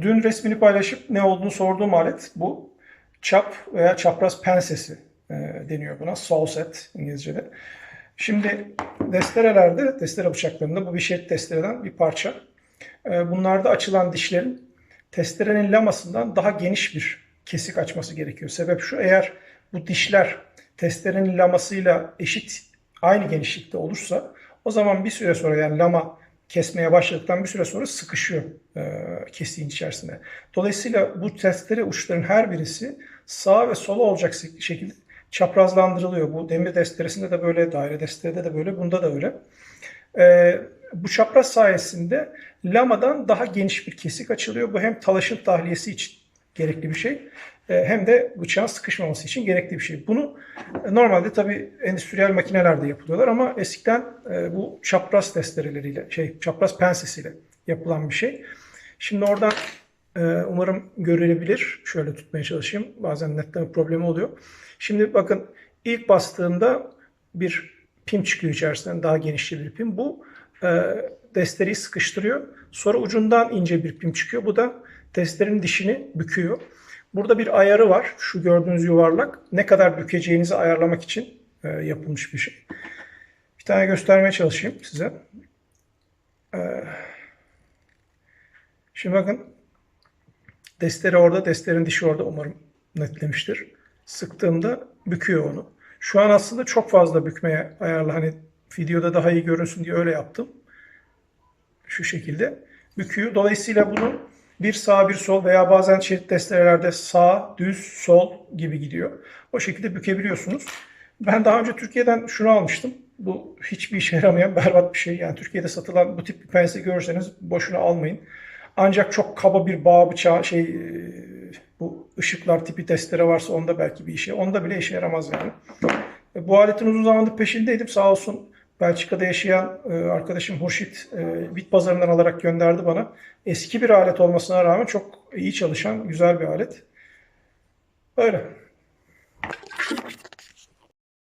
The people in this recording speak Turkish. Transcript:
Dün resmini paylaşıp ne olduğunu sorduğum alet bu. Çap veya çapraz pensesi e, deniyor buna. Saw set İngilizce'de. Şimdi desterelerde, destere bıçaklarında bu bir şerit testereden bir parça. E, bunlarda açılan dişlerin testerenin lamasından daha geniş bir kesik açması gerekiyor. Sebep şu eğer bu dişler testerenin lamasıyla eşit aynı genişlikte olursa o zaman bir süre sonra yani lama kesmeye başladıktan bir süre sonra sıkışıyor e, kesiğin içerisine. Dolayısıyla bu testere uçların her birisi sağa ve sola olacak şekilde çaprazlandırılıyor. Bu demir desteresinde de böyle, daire desterede de böyle, bunda da öyle. E, bu çapraz sayesinde lamadan daha geniş bir kesik açılıyor. Bu hem talaşın tahliyesi için gerekli bir şey hem de bıçağın sıkışmaması için gerekli bir şey. Bunu e, normalde tabii endüstriyel makinelerde yapılıyorlar ama eskiden e, bu çapraz testereleriyle, şey çapraz pensesiyle yapılan bir şey. Şimdi oradan umarım görülebilir. Şöyle tutmaya çalışayım. Bazen netleme problemi oluyor. Şimdi bakın ilk bastığında bir pim çıkıyor içerisinden daha genişçe bir pim. Bu destereyi sıkıştırıyor. Sonra ucundan ince bir pim çıkıyor. Bu da testerin dişini büküyor. Burada bir ayarı var. Şu gördüğünüz yuvarlak. Ne kadar bükeceğinizi ayarlamak için e, yapılmış bir şey. Bir tane göstermeye çalışayım size. E, şimdi bakın. Destere orada, desterin dişi orada. Umarım netlemiştir. Sıktığımda büküyor onu. Şu an aslında çok fazla bükmeye ayarlı. Hani videoda daha iyi görünsün diye öyle yaptım. Şu şekilde büküyor. Dolayısıyla bunu bir sağ bir sol veya bazen şerit desterelerde sağ, düz, sol gibi gidiyor. O şekilde bükebiliyorsunuz. Ben daha önce Türkiye'den şunu almıştım. Bu hiçbir işe yaramayan berbat bir şey. Yani Türkiye'de satılan bu tip bir pense görürseniz boşuna almayın. Ancak çok kaba bir bağ bıçağı şey e, ışıklar tipi testere varsa onda belki bir işe. Onda bile işe yaramaz yani. E, bu aletin uzun zamandır peşindeydim. Sağ olsun Belçika'da yaşayan e, arkadaşım Hurşit e, bit pazarından alarak gönderdi bana. Eski bir alet olmasına rağmen çok iyi çalışan güzel bir alet. Öyle.